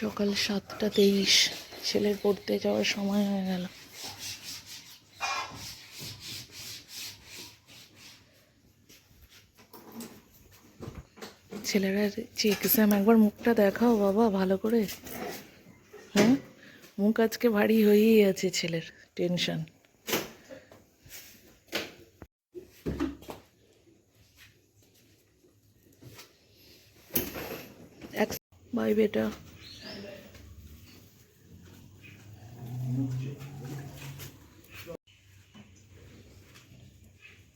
সকাল সাতটা তেইশ। ছেলের পড়তে যাওয়ার সময় হয়ে গেল। ছেলেরা যে এক্সাম একবার মুখটা দেখাও বাবা, ভালো করে। হ্যাঁ? মুখ আজকে ভারী হয়েই আছে ছেলের টেনশন বাই বেটা।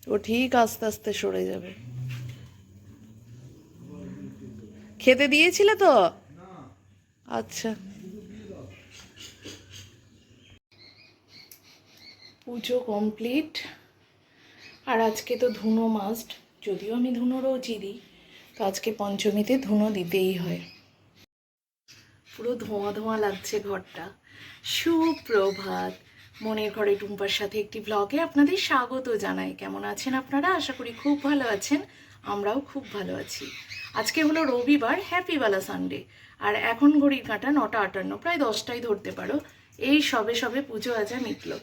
ও ঠিক আস্তে আস্তে সরে যাবে। খেতে দিয়েছিলে তো? আচ্ছা। পুজো কমপ্লিট। আর আজকে তো ধুনো মাস্ট যদিও আমি ধুনো রোজই দিই, তো আজকে পঞ্চমীতে ধুনো দিতেই হয়। পুরো ধোঁয়া ধোঁয়া লাগছে ঘরটা। সুপ্রভাত। মনের ঘরে টুম্পার সাথে একটি ব্লগে আপনাদের স্বাগত জানাই। কেমন আছেন আপনারা? আশা করি খুব ভালো আছেন। আমরাও খুব ভালো আছি। আজকে হলো রবিবার হ্যাপি বালা সানডে আর এখন ঘড়ির কাঁটা নটা আটান্ন, প্রায় দশটাই ধরতে পারো। এই সবে সবে পুজো আজা মিটলো।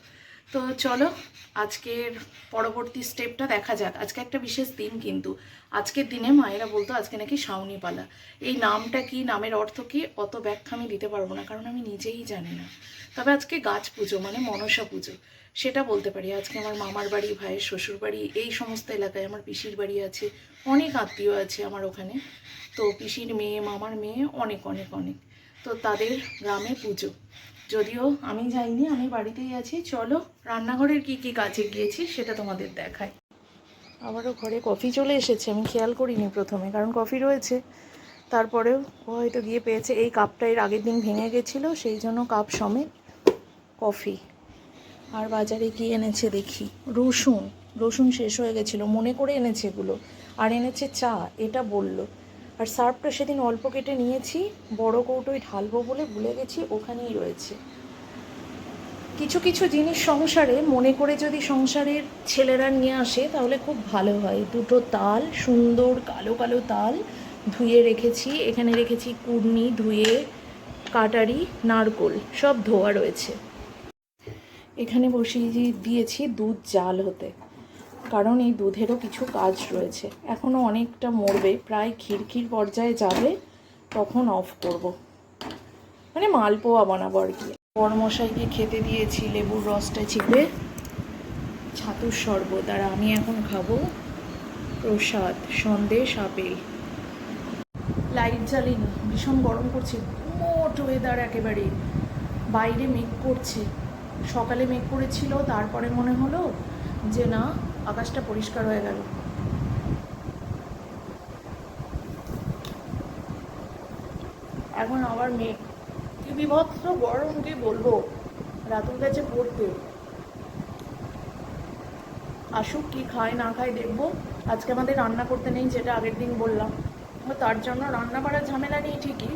তো চলো, আজকের পরবর্তী স্টেপটা দেখা যাক। আজকে একটা বিশেষ দিন কিন্তু। আজকের দিনে মায়েরা বলতো, আজকে নাকি শাওনি পালা। এই নামটা কি, নামের অর্থ কি, অত ব্যাখ্যা আমি দিতে পারব না, কারণ আমি নিজেই জানি না। তবে আজকে গাছ পুজো মানে মনসা পুজো, সেটা বলতে পারি। আজকে আমার মামার বাড়ি, ভাইয়ের শ্বশুর বাড়ি, এই সমস্ত এলাকায় আমার পিসির বাড়ি আছে, অনেক আত্মীয় আছে আমার ওখানে। তো পিসির মেয়ে, মামার মেয়ে অনেক অনেক অনেক। তো তাদের গ্রামে পুজো। যদিও আমি যাইনি, আমি বাড়িতেই আছি। চলো, রান্নাঘরের কি কি কাজে গিয়েছি সেটা তোমাদের দেখাই। আবারও ঘরে কফি চলে এসেছে, আমি খেয়াল করিনি প্রথমে, কারণ কফি রয়েছে। তারপরেও হয়তো গিয়ে পেয়েছে, এই কাপটা এর আগের দিন ভেঙে গেছিল, সেই জন্য কাপ সমেত কফি। আর বাজারে কি এনেছে দেখি, রসুন। রসুন শেষ হয়ে গেছিল, মনে করে এনেছে এগুলো। আর এনেছে চা, এটা বলল। আর সার্ফটা সেদিন অল্প কেটে নিয়েছি, বড় কৌটোয় ঢালবো বলে ভুলে গেছি, ওখানেই রয়েছে। কিছু কিছু জিনিস সংসারে, মনে করে যদি সংসারের ছেলেরা নিয়ে আসে, তাহলে খুব ভালো হয়। দুটো তাল, সুন্দর কালো কালো তাল ধুয়ে রেখেছি, এখানে রেখেছি কুর্নি, ধুয়ে, কাটারি, নারকোল, সব ধোয়া রয়েছে। এখানে বসিয়ে দিয়েছি দুধ জাল হতে। কারণ এই দুধেরও কিছু কাজ রয়েছে। এখনও অনেকটা মরবে, প্রায় খিরখির পর্যায়ে যাবে, তখন অফ করব। মানে মালপোয়া বানাবো আর কি। বড়মশাইকে খেতে দিয়েছি, লেবুর রসটা চিপে ছাতুর শরবত, আর আমি এখন খাব প্রসাদ, সন্দেশ, আপেল। লাইট জ্বালিনি, ভীষণ গরম করছে মোট ওয়েদার একেবারে। বাইরে মেঘ করছে। সকালে মেঘ করেছিল, তারপরে মনে হলো যে না আকাশটা পরিষ্কার হয়ে গেল। এখন আবার মেঘ। কি বিভৎস গরম কি বলব, রাতুল গেছে পড়তে। আসুক কি খায়, না খায়, দেখব। আজকে আমাদের রান্না করতে নেই, যেটা আগের দিন বললাম। তার জন্য রান্না করার ঝামেলা নেই ঠিকই।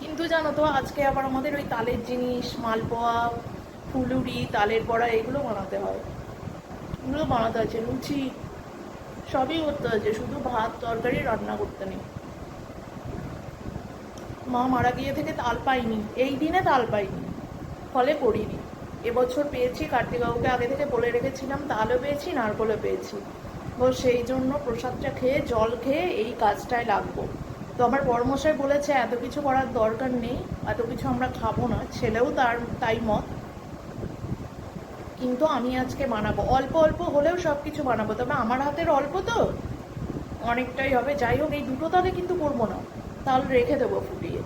কিন্তু জানো তো, আজকে আবার আমাদের ওই তালের জিনিস, মালপোয়া, ফুলুরি, তালের বড়া, এগুলো বানাতে হয়। এগুলো বানাতে আছে লুচি সবই করতে হচ্ছে শুধু ভাত, তরকারি, রান্না করতে নেই। মা মারা গিয়ে থেকে তাল পাইনি, এই দিনে তাল পাইনি, ফলে করিনি এবছর পেয়েছি কার্তিকবাবুকে আগে থেকে বলে রেখেছিলাম, তালও পেয়েছি, নারকলও পেয়েছি। তো সেই জন্য প্রসাদটা খেয়ে, জল খেয়ে এই কাজটায় লাগবো। তো আমার বড়মশাই বলেছে, এত কিছু করার দরকার নেই, এত কিছু আমরা খাব না, ছেলেও তার, তাই মত। কিন্তু আমি আজকে বানাবো। অল্প অল্প হলেও সব কিছু বানাবো। তবে আমার হাতের অল্প তো অনেকটাই হবে। যাই হোক, এই দুটো তালে কিন্তু করব না। তাল রেখে দেবো ফুটিয়ে।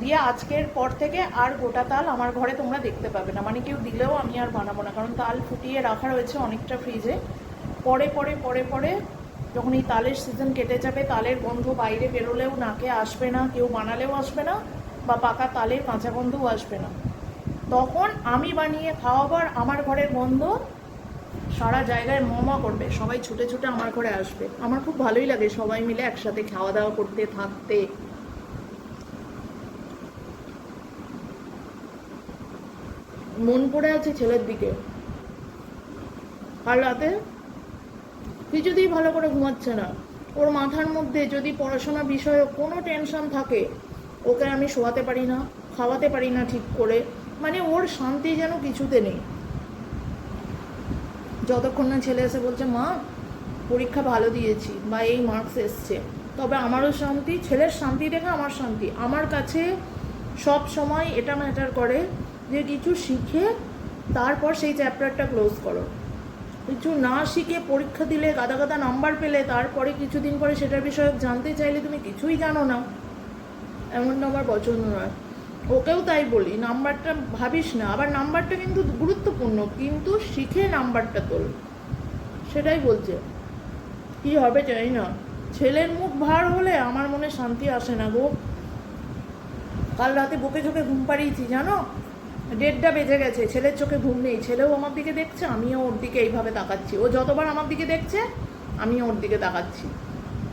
দিয়ে আজকের পর থেকে আর গোটা তাল আমার ঘরে তোমরা দেখতে পাবে না। মানে কেউ দিলেও আমি আর বানাবো না। কারণ তাল ফুটিয়ে রাখা রয়েছে অনেকটা ফ্রিজে পরে পরে পরে পরে যখন এই তালের সিজন কেটে যাবে, তালের গন্ধ বাইরে বেরোলেও নাকে আসবে না। কেউ বানালেও আসবে না। বা পাকা তালের কাঁচা গন্ধও আসবে না। তখন আমি বানিয়ে খাওয়াবার আমার ঘরের গন্ধ সারা জায়গায় মমা করবে। সবাই ছুটে ছুটে আমার ঘরে আসবে। আমার খুব ভালোই লাগে সবাই মিলে একসাথে খাওয়া দাওয়া করতে, থাকতে। মন পড়ে আছে ছেলের দিকে। কাল রাতে? কিছুতেই ভালো করে ঘুমাচ্ছে না। ওর মাথার মধ্যে যদি পড়াশোনা বিষয়ে কোনো টেনশন থাকে, ওকে আমি শোয়াতে পারি না, খাওয়াতে পারি না ঠিক করে। মানে ওর শান্তি যেন কিছুতে নেই। যতক্ষণ না ছেলে এসে বলছে, মা, পরীক্ষা ভালো দিয়েছি বা এই মার্কস এসছে, তবে আমারও শান্তি, ছেলের শান্তি দেখে আমার শান্তি। আমার কাছে সব সময় এটা ম্যাটার করে যে কিছু শিখে তারপর সেই চ্যাপ্টারটা ক্লোজ করো। কিছু না শিখে পরীক্ষা দিলে, গাদা গাদা নাম্বার পেলে, তারপরে কিছুদিন পরে সেটার বিষয়ে জানতে চাইলে তুমি কিছুই জানো না। এমনটা আমার পছন্দ নয়। ওকেও তাই বলি, নাম্বারটা ভাবিস না। আবার নাম্বারটা কিন্তু গুরুত্বপূর্ণ, কিন্তু শিখে নাম্বারটা তোল। সেটাই বলছে। কি হবে জানি না। ছেলের মুখ ভার হলে আমার মনে শান্তি আসে না গো। কাল রাতে বুকে চোখে ঘুম পাড়িয়েছি, জানো? দেড়টা বেজে গেছে, ছেলের চোখে ঘুম নেই। ছেলেও আমার দিকে দেখছে, আমিও ওর দিকে এইভাবে তাকাচ্ছি। ও যতবার আমার দিকে দেখছে, আমিও ওর দিকে তাকাচ্ছি।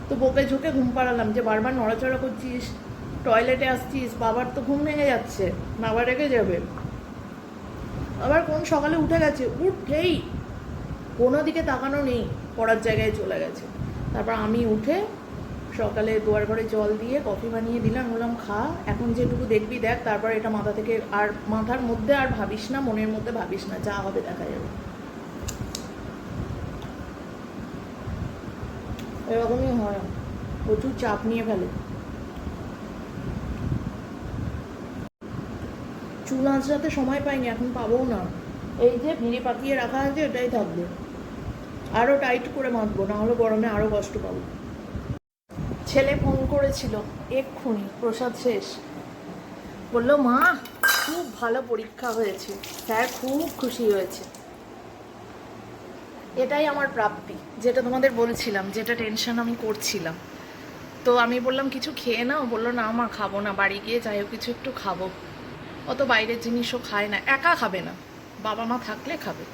তো বুকে ঝুঁকে ঘুম পাড়ালাম যে বারবার নড়াচড়া করছিস টয়লেটে আসছিস, বাবার তো ঘুম ভেঙে যাচ্ছে, বাবা রেগে যাবে। আবার কোন সকালে উঠে গেছে? উঠেই। কোনো দিকে তাকানো নেই, পড়ার জায়গায় চলে গেছে। তারপর আমি উঠে সকালে দুয়ার ঘরে জল দিয়ে কফি বানিয়ে দিলাম, বললাম, খা, এখন যেটুকু দেখবি দেখ, তারপর এটা মাথা থেকে আর মাথার মধ্যে আর ভাবিস না, মনের মধ্যে ভাবিস না, যা হবে দেখা যাবে। এরকমই হয়, প্রচুর চাপ নিয়ে ফেলে। চুল আঁচড়াতে সময় পাইনি, এখন পাবো না। এই যে ভিড়ে পাকিয়ে রাখা আছে, এটাই থাকবে। আরও টাইট করে বাঁধবো না হলে গরমে আরও কষ্ট পাবো। ছেলে ফোন করেছিল, এক্ষুনি, প্রসাদ শেষ। বলল, মা, খুব ভালো পরীক্ষা হয়েছে। স্যার খুব খুশি হয়েছে। এটাই আমার প্রাপ্তি, যেটা তোমাদের বলছিলাম, যেটা টেনশন আমি করছিলাম। তো আমি বললাম, কিছু খেয়ে নাও? বলল, না মা, খাব না, বাড়ি গিয়ে যাই হোক, কিছু একটু খাব। অত বাইরের জিনিসও খায় না, একা খাবে না। বাবা মা থাকলে খাবে।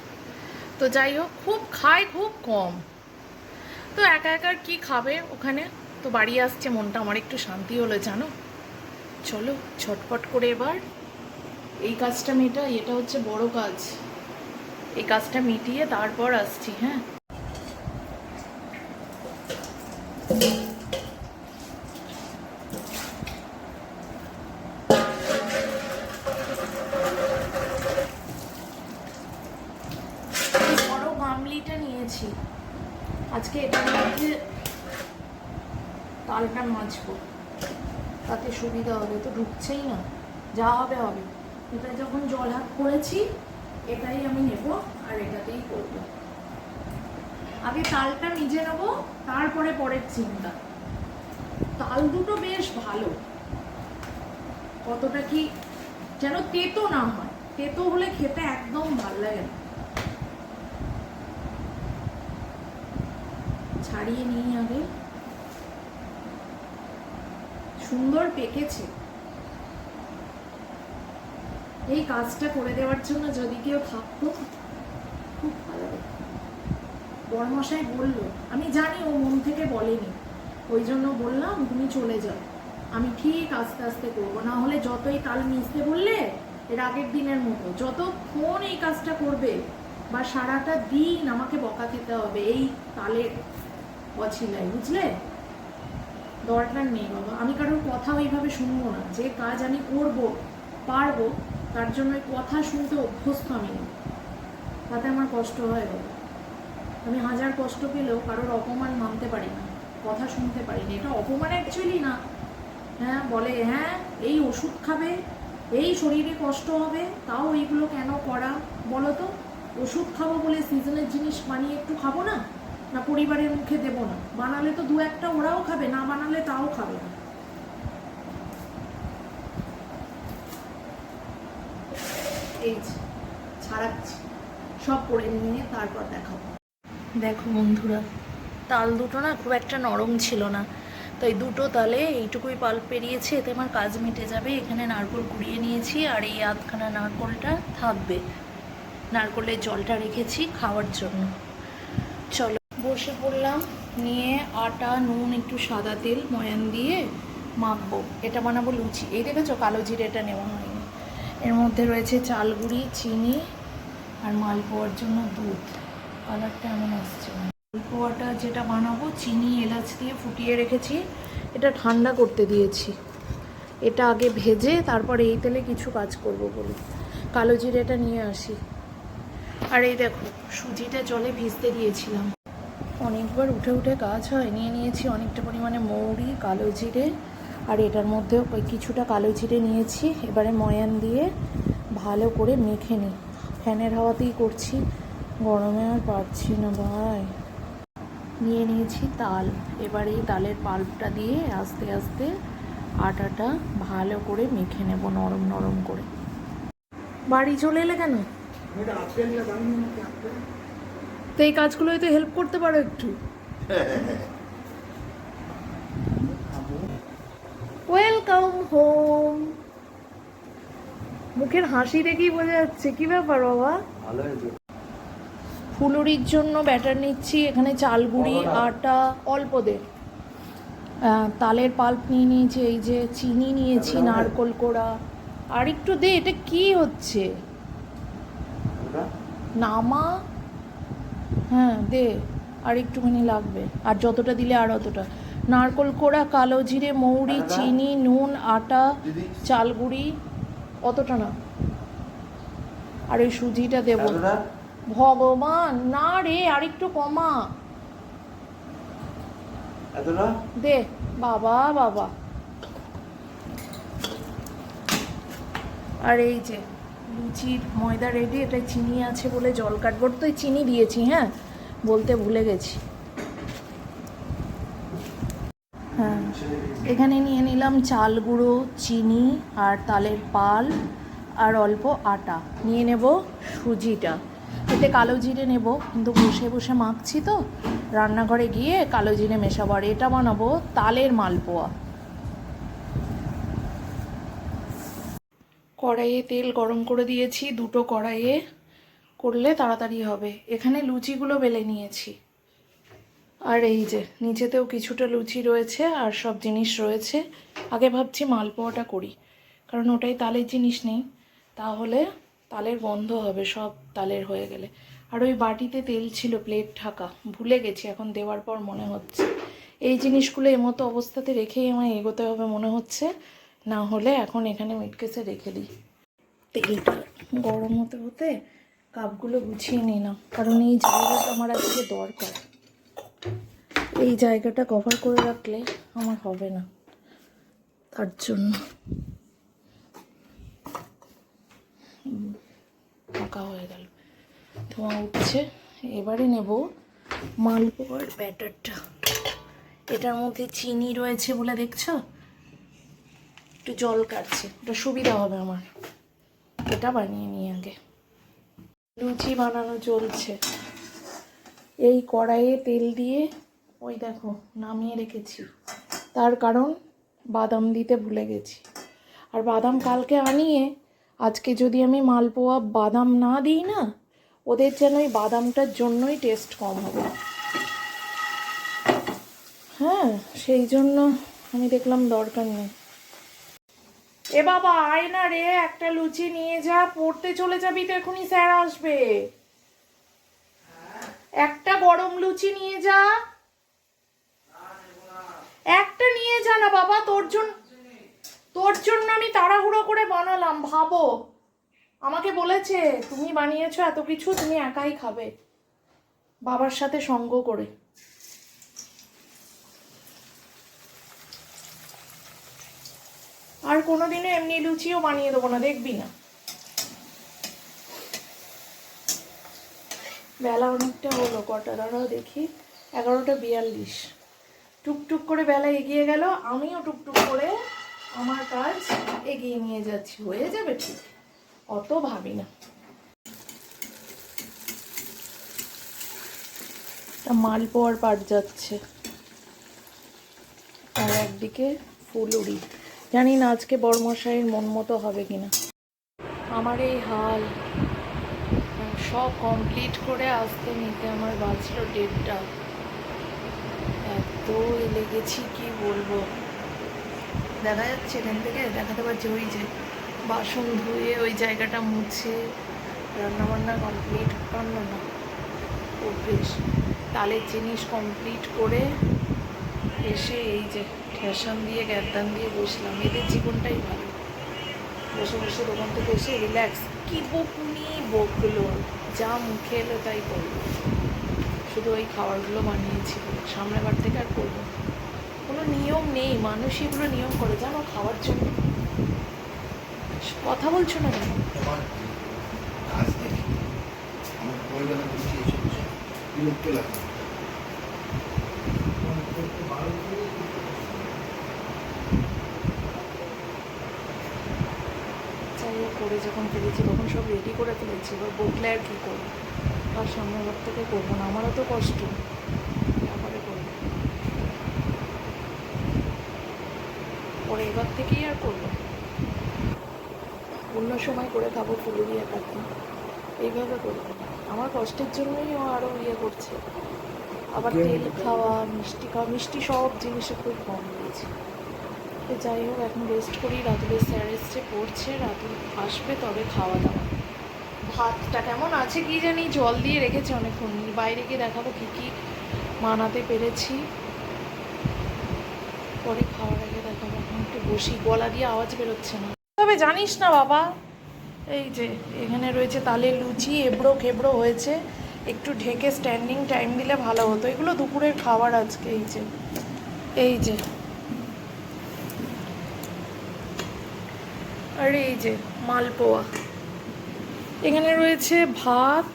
তো যাই হোক, খুব খায় খুব কম। তো একা একা কি খাবে ওখানে? তো বাড়ি আসছে, মনটা আমার একটু শান্তি হলো, জানো? চলো, ছটপট করে এবার। এই কাজটা মেটা এটা হচ্ছে বড় কাজ। এই কাজটা মিটিয়ে তারপর আসছি হ্যাঁ এই বড় গামলিটা নিয়েছি আজকে এটার মধ্যে তালটা মাজবো তাতে সুবিধা হবে তো ঢুকছেই না যা হবে হবে এটা যখন জল করেছি, এটাই আমি নেব আর এটাতেই করব। আগে তালটা নিজে নেব, তারপরে পরের চিন্তা তাল দুটো বেশ ভালো। কতটা কি যেন তেতো না হয়। তেতো হলে খেতে একদম ভালো লাগে না। ছাড়িয়ে নিই আগে। সুন্দর পেকেছে। এই কাজটা করে দেওয়ার জন্য যদি কেউ থাকতো, খুব ভালো বড়মশাই বলল, আমি জানি ও মন থেকে বলেনি। ওই জন্য বললাম, তুমি চলে যাও। আমি ঠিক আস্তে আস্তে করব। না হলে যতই তাল মিশতে বললে, এর আগের দিনের মতো যতক্ষণ এই কাজটা করবে বা সারাটা দিন আমাকে বকা খেতে হবে, এই তালের অছিলায়, বুঝলে? দরকার নেই বাবা। আমি কারোর কথা ওইভাবে শুনব না। যে কাজ আমি করব, পারব তার জন্য কথা শুনতে অভ্যস্ত আমি তাতে আমার কষ্ট হয় বাবা। আমি হাজার কষ্ট পেলেও কারোর অপমান মানতে পারি না, কথা শুনতে পারি না। এটা অপমান অ্যাকচুয়ালি না। হ্যাঁ বলে হ্যাঁ এই ওষুধ খাবে, এই শরীরে কষ্ট হবে, তাও এইগুলো কেন করা? বলো তো, ওষুধ খাব বলে সিজনের জিনিস বানিয়ে একটু খাব না? না পরিবারের মুখে দেবো না? বানালে তো দু একটা ওরাও খাবে, না বানালে তাও খাবে না। যে, ছাড়াচ্ছি সব করে নিয়ে তারপর দেখাবো। দেখো বন্ধুরা তাল দুটো না খুব একটা নরম ছিল না। তাই দুটো তালে এইটুকুই পাল পেরিয়েছে এতে আমার কাজ মিটে যাবে। এখানে নারকোল কুড়িয়ে নিয়েছি আর এই আধখানা নারকোলটা থাকবে। নারকোলের জলটা রেখেছি খাওয়ার জন্য। চলো বসে পড়লাম নিয়ে আটা নুন একটু সাদা তেল ময়ান দিয়ে মাখবো। এটা বানাবো লুচি। এই দেখেছ কালো জিরেটা নেওয়া হয়নি। এর মধ্যে রয়েছে চাল গুঁড়ি চিনি আর মালপোয়ার জন্য দুধ। কালারটা এমন আসছে। মালপোয়াটা যেটা বানাবো, চিনি, এলাচ দিয়ে ফুটিয়ে রেখেছি। এটা ঠান্ডা করতে দিয়েছি। এটা আগে ভেজে তারপরে এই তেলে কিছু কাজ করব বলে। কালো জিরেটা নিয়ে আসি। আর এই দেখো, সুজিটা জলে ভিজতে দিয়েছিলাম। অনেকবার উঠে উঠে কাজ হয়। নিয়ে নিয়েছি অনেকটা পরিমাণে মৌরি, কালো জিরে আর এটার মধ্যেও ওই কিছুটা কালো জিরে নিয়েছি। এবারে ময়ান দিয়ে ভালো করে মেখে নিই ফ্যানের হাওয়াতেই করছি। গরমে আর পারছি না ভাই। নিয়ে নিয়েছি তাল। এবার এই তালের পাল্পটা দিয়ে আস্তে আস্তে আটাটা ভালো করে মেখে নেব নরম নরম করে। বাড়ি চলে এলে কেন? তো এই কাজগুলোই তো হেল্প করতে পারো একটু। ওয়েলকাম হোম মুখের হাসি দেখেই বোঝা যাচ্ছে। কি ব্যাপার বাবা? ভালো হয়েছে ফুলুরির জন্য ব্যাটার নিচ্ছি এখানে চাল গুঁড়ি আটা অল্প দে তালের পাল্প নিয়ে নিয়েছি এই যে চিনি নিয়েছি নারকোল কোড়া। আর একটু দে এটা কি হচ্ছে? নামা? হ্যাঁ দে আর একটুখানি লাগবে। আর যতটা দিলে আর অতটা। নারকোল কোড়া কালো জিরে মৌরি চিনি নুন আটা দিদি। চাল গুঁড়ি অতটা না। আর ওই সুজিটা দেবো। ভগবান না রে আর একটু কমা দে বাবা বাবা। আর এই যে লুচির ময়দা রেডি এটা চিনি আছে বলে জল কাটবো। তো চিনি দিয়েছি হ্যাঁ? বলতে ভুলে গেছি হ্যাঁ এখানে নিয়ে নিলাম চাল গুঁড়ো, চিনি আর তালের পাল আর অল্প আটা। নিয়ে নেব সুজিটা। এতে কালো জিরে নেব, কিন্তু বসে বসে মাখছি তো। রান্নাঘরে গিয়ে কালো জিরে মেশাবো আর এটা বানাবো তালের মালপোয়া। কড়াইয়ে তেল গরম করে দিয়েছি, দুটো কড়াইয়ে। করলে তাড়াতাড়ি হবে। এখানে লুচিগুলো বেলে নিয়েছি। আর এই যে নিচেতেও কিছুটা লুচি রয়েছে আর সব জিনিস রয়েছে। আগে ভাবছি মালপোয়াটা করি, কারণ ওটাই তালের জিনিস নেই। তাহলে তালের গন্ধ হবে, সব তালের হয়ে গেলে। আর ওই বাটিতে তেল ছিল, প্লেট ঢাকা, ভুলে গেছি, এখন দেওয়ার পর মনে হচ্ছে। এই জিনিসগুলো এমতো অবস্থাতে রেখেই আমায় এগোতে হবে মনে হচ্ছে, না হলে এখন এখানে মিটকেসে রেখে দিই। তেলটা গরম হতে হতে কাপগুলো গুছিয়ে নিই না কারণ এই জায়গাটা আমার আজকে দরকার। এই জায়গাটা কভার করে রাখলে আমার হবে না। তার জন্য। ফাঁকা হয়ে গেল। ধোঁয়া উঠছে। এবারে নেব মালপোয়ার ব্যাটারটা। এটার মধ্যে চিনি রয়েছে বলে দেখছ? একটু জল কাটছে। ওটা সুবিধা হবে আমার। এটা বানিয়ে নিই আগে। লুচি বানানো চলছে। এই কড়াইয়ে তেল দিয়ে ওই দেখো, নামিয়ে রেখেছি। তার কারণ বাদাম দিতে ভুলে গেছি। আর বাদাম কালকে আনিয়ে, আজকে যদি আমি মালপোয়া বাদাম না দিই না, ওদের যেন ওই বাদামটার জন্যই টেস্ট কম হবে। হ্যাঁ সেই জন্য আমি দেখলাম দরকার নেই। এ বাবা, আয় না রে, একটা লুচি নিয়ে যা, পড়তে চলে যাবি তো এখনই, স্যার আসবে। একটা গরম লুচি নিয়ে যা। একটা নিয়ে যা না বাবা, তোর জন্য তোর জন্য আমি তাড়াহুড়ো করে বানালাম, ভাবো। আমাকে বলেছে, তুমি বানিয়েছো এত কিছু, তুমি একাই খাবে। বাবার সাথে সঙ্গ করে। আর কোনোদিনও এমনি লুচিও বানিয়ে দেবো না, দেখবি না। বেলা অনেকটা হলো, কটা? দাঁড়াও দেখি, এগারোটা বিয়াল্লিশ। টুকটুক করে বেলা এগিয়ে গেল, আমিও টুকটুক করে আমার কাজ এগিয়ে নিয়ে যাচ্ছি। হয়ে যাবে ঠিক। অত ভাবি না। মালপোয়ার পাট যাচ্ছে। আর একদিকে ফুলুরি। জানি না আজকে বড়মশাইয়ের মন মতো হবে কিনা। আমার এই হাল সব কমপ্লিট করে আসতে নিতে আমার বাজলো ডেটটা এত লেগেছি, কি বলব? দেখা যাচ্ছে এখান থেকে, দেখাতে পারছি ওই যে বাসন ধুয়ে ওই জায়গাটা মুছে রান্নাবান্না কমপ্লিট পারল না। অভ্যেস তালের জিনিস কমপ্লিট করে এসে এই যে ঠেসান দিয়ে গ্যাদান দিয়ে বসলাম। এদের জীবনটাই ভালো। বসে বসে দোকান থেকে এসে রিল্যাক্স কি বকুনি বকলো, যা মুখে এলো তাই করল শুধু ওই খাবারগুলো বানিয়েছিল সামনেবার থেকে আর করব কোনো নিয়ম নেই মানুষ এগুলো নিয়ম করে জানো খাওয়ার জন্য। কথা বলছো না কেন? করে যখন ফেলেছি তখন সব রেডি করে ফেলেছি। এবার বকলে আর কী করব? আর সামনের ঘর থেকে করব না আমারও তো কষ্ট। তারপরে করব। পরে এবার থেকেই আর করব। অন্য সময় করে খাব ফুলুরি এক এইভাবে করব। না। আমার কষ্টের জন্যই ও আরও ইয়ে করছে। আবার তেল খাওয়া মিষ্টি খাওয়া মিষ্টি সব জিনিসে খুব কম দিয়েছে। তো যাই হোক এখন রেস্ট করি। রাতুলের স্যার এসছে পড়ছে। রাতুল আসবে তবে খাওয়া দাওয়া। ভাতটা কেমন আছে কি জানি? জল দিয়ে রেখেছে অনেকক্ষণ। বাইরে গিয়ে দেখাবো কী কী মানাতে পেরেছি। পরে খাওয়ার আগে দেখাবো। একটু বসি। গলা দিয়ে আওয়াজ বেরোচ্ছে না। তবে জানিস না বাবা, এই যে এখানে রয়েছে তালে লুচি, এবড়ো খেবড়ো হয়েছে। একটু ঢেকে স্ট্যান্ডিং টাইম দিলে ভালো হতো। এগুলো দুপুরের খাবার আজকে, এই যে। এই যে। আর, এই যে মালপোয়া। এখানে রয়েছে ভাত,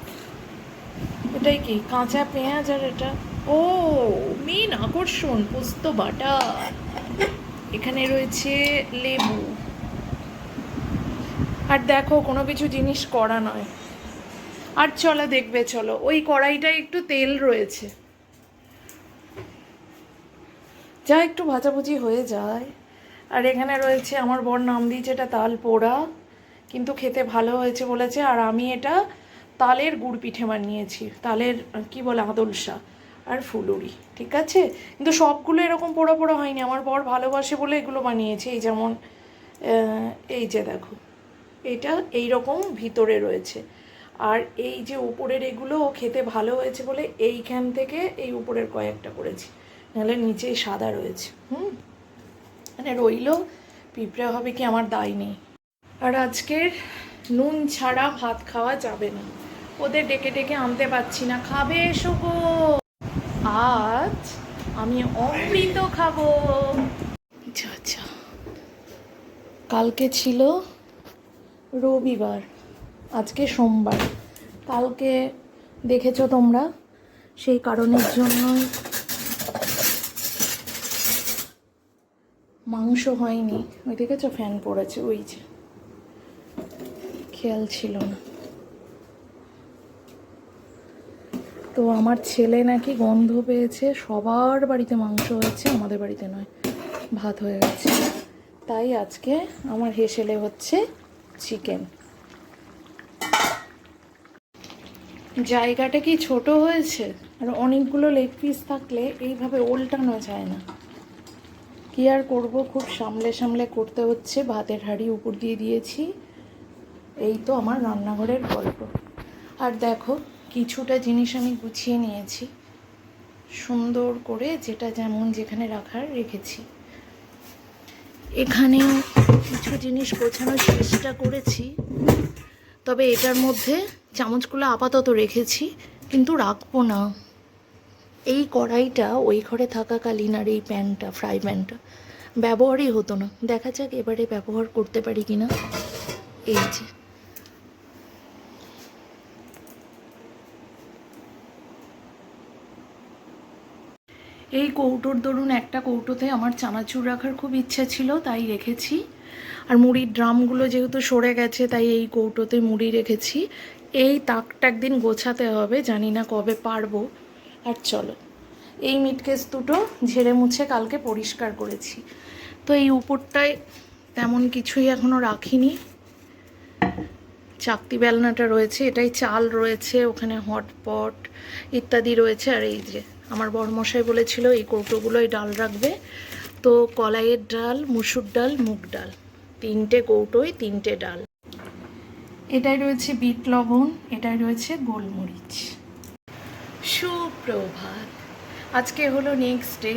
এটাই কি, কাঁচা পেঁয়াজ আর এটা? ও মেন আকর্ষণ, পোস্ত বাটা। এখানে রয়েছে লেবু। আর দেখো, কোনো কিছু জিনিস করা নয়। আর চলো দেখবে, চলো। ওই কড়াইটায় একটু তেল রয়েছে। যা একটু ভাজাভুজি হয়ে যায়। আর এখানে রয়েছে, আমার বর নাম দিয়েছে, এটা তাল পোড়া। কিন্তু খেতে ভালো হয়েছে বলেছে, আর আমি এটা তালের গুড় পিঠে বানিয়েছি, তালের, কি বলে, আদলসা আর ফুলুরি, ঠিক আছে? কিন্তু সবগুলো এরকম পোড়া পোড়া হয়নি, আমার বর ভালোবাসে বলে এগুলো বানিয়েছে, এই যেমন এই যে দেখো, এটা এই রকম ভিতরে রয়েছে। আর এই যে উপরের এগুলো খেতে ভালো হয়েছে বলে এইখান থেকে এই উপরের কয়েকটা করেছি, নাহলে নিচেই সাদা রয়েছে, হুম? মানে রইল, পিঁপড়ে হবে কি আমার দায় নেই। আর আজকের নুন ছাড়া ভাত খাওয়া যাবে না। ওদের ডেকে ডেকে আনতে পারছি না। খাবে এসো গো আজ আমি অমৃত খাব। আচ্ছা আচ্ছা কালকে ছিল রবিবার, আজকে সোমবার। কালকে দেখেছ তোমরা? সেই কারণের জন্যই মাংস হয়নি। ওই দেখেছ? ফ্যান পড়েছে। ওই যে। খেয়াল ছিল না। তো আমার ছেলে নাকি গন্ধ পেয়েছে, সবার বাড়িতে মাংস হয়েছে, আমাদের বাড়িতে নয়, ভাত হয়ে গেছে। তাই আজকে আমার হেসেলে হচ্ছে চিকেন। জায়গাটা কি ছোট হয়েছে? আর অনেকগুলো লেগ পিস থাকলে এইভাবে ওল্টানো যায় না। কি আর করব? খুব সামলে সামলে করতে হচ্ছে। ভাতের হাঁড়ি উপর দিয়ে দিয়েছি। এই তো আমার রান্নাঘরের গল্প। আর দেখো, কিছুটা জিনিস আমি গুছিয়ে নিয়েছি। সুন্দর করে যেটা যেমন যেখানে রাখার রেখেছি। এখানে কিছু জিনিস গোছানোর চেষ্টা করেছি। তবে এটার মধ্যে চামচগুলো আপাতত রেখেছি, কিন্তু রাখব না। এই কড়াইটা ওই ঘরে থাকাকালীন আর এই প্যানটা, ফ্রাই প্যানটা ব্যবহারই হতো না। দেখা যাক এবারে ব্যবহার করতে পারি কিনা। এই যে। এই কৌটোর দরুন একটা কৌটোতে আমার চানাচুর রাখার খুব ইচ্ছা ছিল, তাই রেখেছি। আর মুড়ির ড্রামগুলো যেহেতু সরে গেছে, তাই এই কৌটোতে মুড়ি রেখেছি। এই তাকটা একদিন গোছাতে হবে, জানি না কবে পারব। আর চলো, এই মিটকেস দুটো ঝেড়ে মুছে কালকে পরিষ্কার করেছি। তো এই উপরটায় তেমন কিছুই এখনও রাখিনি। চাকতি বেলনাটা রয়েছে, এটাই চাল রয়েছে, ওখানে হটপট ইত্যাদি রয়েছে, আর এই যে আমার বড়মশাই বলেছিল এই কৌটোগুলোই ডাল রাখবে। তো কলাইয়ের ডাল মুসুর ডাল মুগ ডাল তিনটে কৌটোয় তিনটে ডাল। এটাই রয়েছে বিট লবণ এটাই রয়েছে গোলমরিচ। সুপ্রভাত। আজকে হলো নেক্সট ডে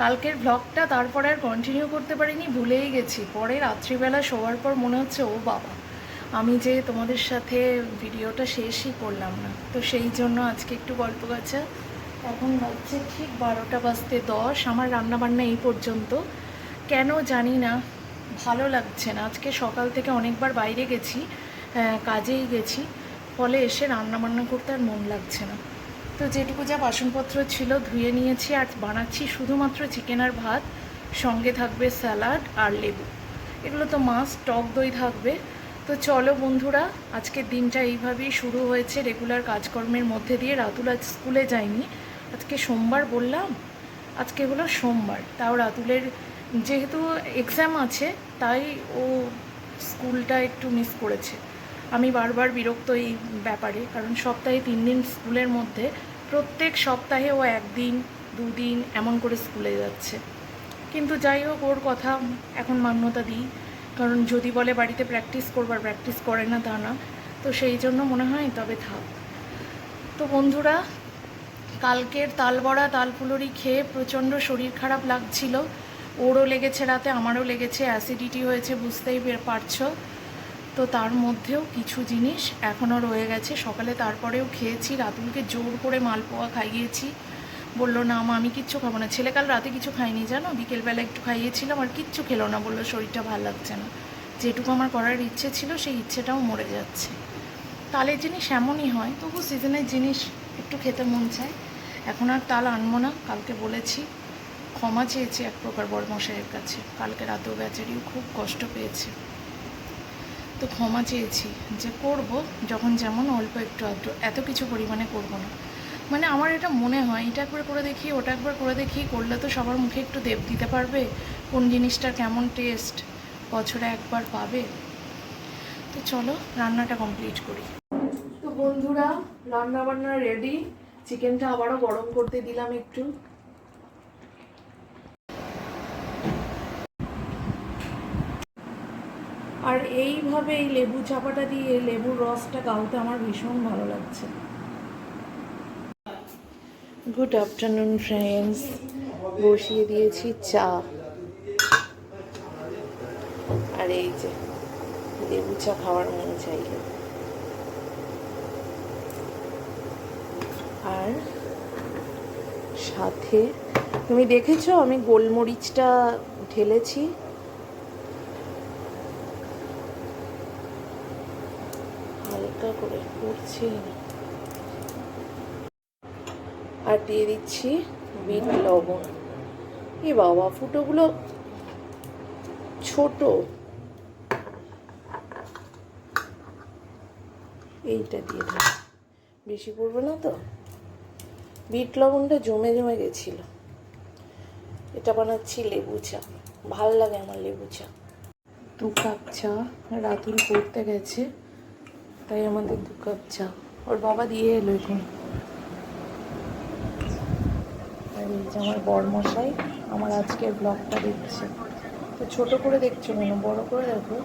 কালকের ব্লগটা তারপরে আর কন্টিনিউ করতে পারিনি ভুলেই গেছি। পরে রাত্রিবেলা শোয়ার পর মনে হচ্ছে ও বাবা আমি যে তোমাদের সাথে ভিডিওটা শেষই করলাম না। তো সেই জন্য আজকে একটু গল্প গাছা এখন বাজছে ঠিক বারোটা বাজতে দশ। আমার রান্নাবান্না এই পর্যন্ত। কেন জানি না, ভালো লাগছে না। আজকে সকাল থেকে অনেকবার বাইরে গেছি কাজেই গেছি। ফলে এসে রান্নাবান্না করতে আর মন লাগছে না। তো যেটুকু যা বাসনপত্র ছিল ধুয়ে নিয়েছি আর বানাচ্ছি শুধুমাত্র চিকেন আর ভাত, সঙ্গে থাকবে স্যালাড আর লেবু। এগুলো তো মাছ টক দই থাকবে। তো চলো বন্ধুরা, আজকের দিনটা এইভাবেই শুরু হয়েছে। রেগুলার কাজকর্মের মধ্যে দিয়ে রাতুল আজ স্কুলে যায়নি। আজকে সোমবার বললাম, আজকে হলো সোমবার। তাও রাতুলের যেহেতু এক্সাম আছে, তাই ও স্কুলটা একটু মিস করেছে। আমি বারবার বিরক্ত এই ব্যাপারে, কারণ সপ্তাহে তিন দিন স্কুলের মধ্যে প্রত্যেক সপ্তাহে ও একদিন, দুদিন এমন করে স্কুলে যাচ্ছে। কিন্তু যাই হোক, ওর কথা এখন মান্যতা দিই। কারণ যদি বলে বাড়িতে প্র্যাকটিস করবার প্র্যাকটিস করে না তা না, তো সেই জন্য মনে হয় তবে থাক। তো বন্ধুরা কালকের তালবড়া তালপুলরি খেয়ে প্রচণ্ড শরীর খারাপ লাগছিল। ওরও লেগেছে রাতে, আমারও লেগেছে অ্যাসিডিটি হয়েছে, বুঝতেই পেরে পারছ। তো তার মধ্যেও কিছু জিনিস এখনও রয়ে গেছে। সকালে তারপরেও খেয়েছি, রাতুলকে জোর করে মালপোয়া খাইয়েছি। বলল, না মা, আমি কিচ্ছু খাব না। ছেলে কাল রাতে কিছু খাইনি জানো? বিকেলবেলা একটু খাইয়েছিলাম আর কিচ্ছু খেলো না। বলল, শরীরটা ভালো লাগছে না। যেটুকু আমার করার ইচ্ছে ছিল, সেই ইচ্ছেটাও মরে যাচ্ছে। তালের জিনিস এমনই হয় তবু সিজনের জিনিস একটু খেতে মন চায়। এখন আর তাল আনব না, কালকে বলেছি। ক্ষমা চেয়েছি এক প্রকার বড়মশাইয়ের কাছে। কালকে রাতেও বেচারিও খুব কষ্ট পেয়েছে। তো ক্ষমা চেয়েছি যে করব যখন যেমন অল্প একটু আধটু এত কিছু পরিমাণে করব না। মানে আমার এটা মনে হয়, এটা একবার করে দেখি, ওটা একবার করে দেখি, করলে তো সবার মুখে একটু দেব দিতে পারবে, কোন জিনিসটার কেমন টেস্ট বছরে একবার পাবে। তো চলো রান্নাটা কমপ্লিট করি। তো বন্ধুরা রান্না বান্না রেডি। চিকেনটা আবারও গরম করতে দিলাম একটু। আর এইভাবে এই লেবু চাপাটা দিয়ে লেবুর রসটা গালতে আমার ভীষণ ভালো লাগছে। গুড আফটারনুন ফ্রেন্ডস বসিয়ে দিয়েছি চা। আর এই যে, লেবু চা খাওয়ার মন চাইলে। আর সাথে তুমি দেখেছ আমি গোলমরিচটা ঢেলেছি? হালকা করে করছি। আর দিয়ে দিচ্ছি বিট লবণ। এ বাবা, ফুটোগুলো ছোট। এইটা দিয়ে দেবো। বেশি পড়বে না তো? বিট লবণটা জমে জমে গেছিল। এটা বানাচ্ছি লেবু চা। ভালো লাগে আমার লেবু চা। দু কাপ চা, রাতুল পড়তে গেছে, তাই আমাদের দু কাপ চা। ওর বাবা দিয়ে এলো এখন। আমার বরমশাই, আমার আজকের ব্লগটা দেখছে। তো ছোট করে দেখছ কেন? বড় করে দেখো।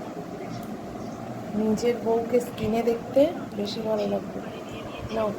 নিজের বউকে স্কিনে দেখতে বেশি ভালো লাগবে। নাও।